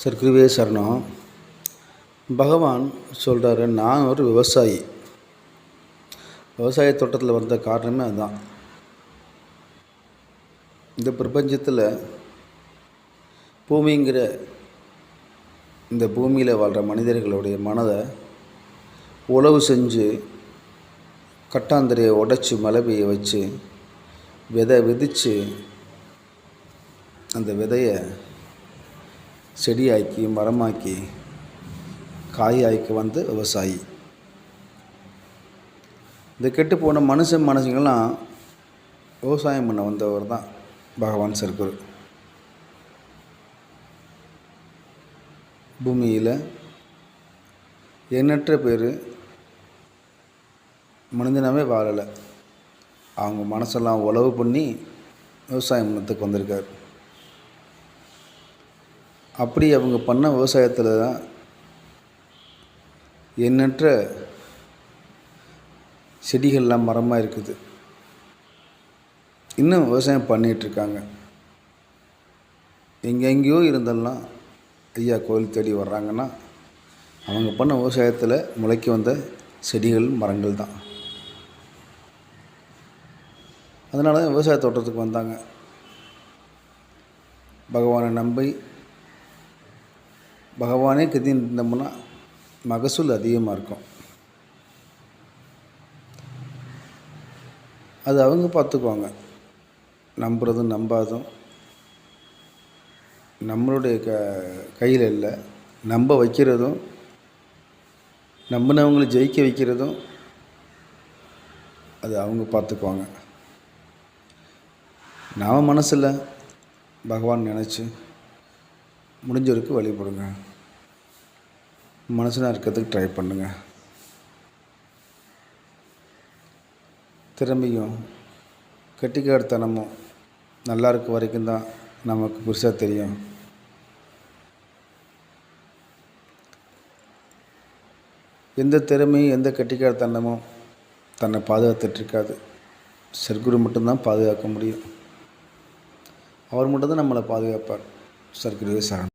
சர்க்கிருவே சரணம். பகவான் சொல்கிறாரு நான் ஒரு விவசாயி. விவசாய தோட்டத்தில் வந்த காரணமே அதுதான் இந்த பிரபஞ்சத்தில் பூமிங்கிற இந்த பூமியில் வாழ்கிற மனிதர்களுடைய மனதை உழவு செஞ்சு கட்டாந்தரையை உடைச்சி மழை பெய்ய வச்சு விதை விதித்து அந்த விதையை செடியாக்கி மரமாக்கி காயாக்கி வந்து விவசாயி. இந்த கெட்டு போன மனுஷன் மனுஷங்கள்லாம் விவசாயம் பண்ண வந்தவர் தான் பகவான் சர்க்குரு. பூமியில் எண்ணற்ற பேர் மனிதனாகவே வாழலை. அவங்க மனசெல்லாம் உழவு பண்ணி விவசாயம் பண்ணத்துக்கு வந்திருக்கார். அப்படி அவங்க பண்ண விவசாயத்தில் தான் எண்ணற்ற செடிகள்லாம் மரமாக இருக்குது. இன்னும் விவசாயம் பண்ணிகிட்ருக்காங்க. எங்கெங்கேயோ இருந்தெல்லாம் ஐயா கோயில் தேடி வர்றாங்கன்னா அவங்க பண்ண விவசாயத்தில் முளைக்கி வந்த செடிகள் மரங்கள் தான். அதனால தான் விவசாய தோட்டத்துக்கு வந்தாங்க. பகவானை நம்பி பகவானே கத்தின்னு இருந்தோம்னா மகசூல் அதிகமாக இருக்கும். அது அவங்க பார்த்துக்குவாங்க. நம்புறதும் நம்பாதும். நம்மளுடைய க கையில் இல்லை. நம்ப வைக்கிறதும் நம்பினவங்களை ஜெயிக்க வைக்கிறதும் அது அவங்க பார்த்துக்குவாங்க. நாம் மனசில் பகவான் நினச்சி முடிஞ்சவருக்கு வழிபடுங்க. மனசனாக இருக்கிறதுக்கு ட்ரை பண்ணுங்க. திறமையும் கெட்டிக்காரத்தனமும் நல்லா இருக்க வரைக்கும் தான் நமக்கு புதுசாக தெரியும். எந்த திறமையும் எந்த கெட்டிக்காரத்தனமும் தன்னை பாதுகாத்துட்ருக்காது சர்க்குரு மட்டும்தான் பாதுகாக்க முடியும். அவர் மட்டும்தான் நம்மளை பாதுகாப்பார். சர்க்குருவே சரணம்.